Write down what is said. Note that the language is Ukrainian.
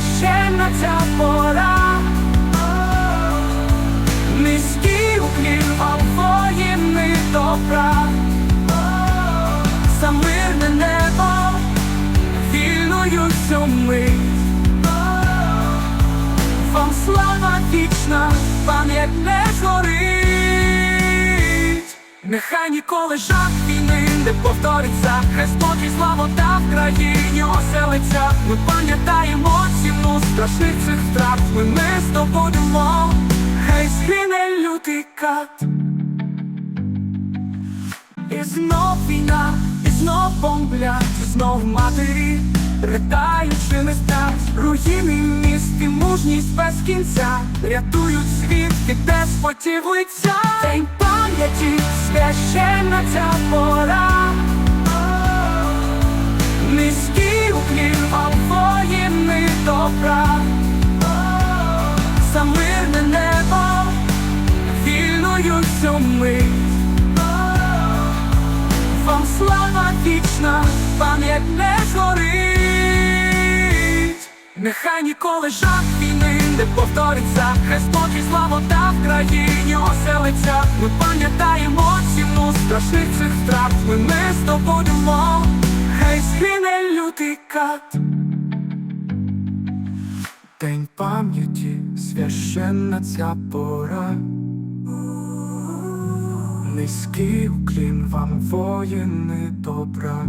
священна ця пора. Низький уклін вам воїни добра. За мирне небо, вільною цю. Вам слава вічна, пам'ять не згорить. Нехай ніколи жах війни не повториться, хай спокій, слава та в країні оселиться. Ми пам'ятаємо страшних цих втрат, ми не здобудемо, хай згине лютий кат. І знов війна, і знов бомблять, і знов матері, ридаючи не сплять руїни міст і мужність без кінця, рятують світ від деспотів лиця. День пам'яті, священна ця цю мить. Вам слава вічна, пам'ять не згорить. Нехай ніколи жах війни не повториться, хай спокій, слава та в країні оселиться. Ми пам'ятаємо ціну страшних цих втрат, ми не здобудемо, хай згине лютий кат. День пам'яті, священна ця пора. Низький уклін вам воїни добра.